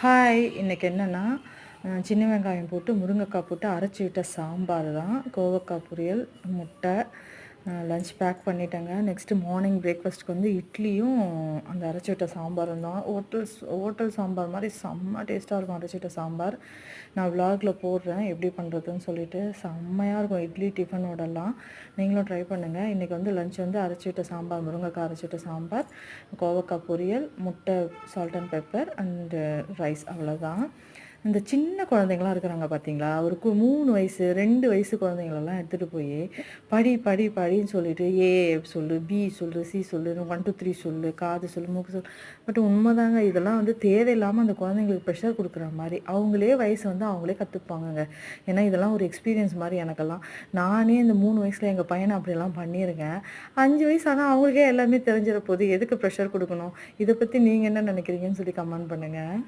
Hi இன்றைக்கி என்னென்னா சின்ன வெங்காயம் போட்டு முருங்கைக்காய் போட்டு அரைச்சி விட்ட சாம்பார் தான். கோவக்காய் பொரியல் முட்டை லன்ச் பேக் பண்ணிட்டேங்க. நெக்ஸ்ட்டு மார்னிங் பிரேக்ஃபாஸ்ட்டுக்கு வந்து இட்லியும் அந்த அரைச்சி விட்ட சாம்பாரும் தான். ஹோட்டல்ஸ் ஹோட்டல் சாம்பார் மாதிரி செம்ம டேஸ்ட்டாக இருக்கும் அரைச்சி விட்ட சாம்பார். நான் vlogல போடுறேன் எப்படி பண்ணுறதுன்னு சொல்லிட்டு செம்மையாக இருக்கும் இட்லி டிஃபனோடலாம் நீங்களும் ட்ரை பண்ணுங்கள் இன்றைக்கி வந்து லஞ்ச் வந்து அரைச்சி விட்ட சாம்பார் முருங்கைக்காய் அரைச்சி விட்ட சாம்பார் கோவக்காய் பொரியல் முட்டை salt and pepper and rice அவ்வளோதான் இந்த சின்ன குழந்தைங்களாம் இருக்கிறாங்க பார்த்தீங்களா ஒரு கு- மூணு வயசு ரெண்டு வயசு குழந்தைங்களெல்லாம் எடுத்துகிட்டு போய் படி படி படின்னு சொல்லிட்டு ஏ சொல்லு பி சொல்லு சி சொல்லு ஒன் டூ த்ரீ சொல்லு காது சொல்லு மூக்கு சொல்லு. பட் உண்மைதாங்க இதெல்லாம் வந்து தேவையில்லாமல் அந்த குழந்தைங்களுக்கு ப்ரெஷர் கொடுக்குற மாதிரி அவங்களே வயசு வந்து அவங்களே கற்றுப்பாங்கங்க ஏன்னா இதெல்லாம் ஒரு எக்ஸ்பீரியன்ஸ் மாதிரி எனக்கெல்லாம். நானே இந்த மூணு வயசில் எங்கள் பையனை அப்படியெல்லாம் பண்ணியிருக்கேன். அஞ்சு வயசு ஆனால் அவங்களுக்கே எல்லாமே தெரிஞ்சிட போது எதுக்கு ப்ரெஷர் கொடுக்கணும்? இதை பற்றி நீங்கள் என்ன நினைக்கிறீங்கன்னு சொல்லி கமெண்ட் பண்ணுங்கள்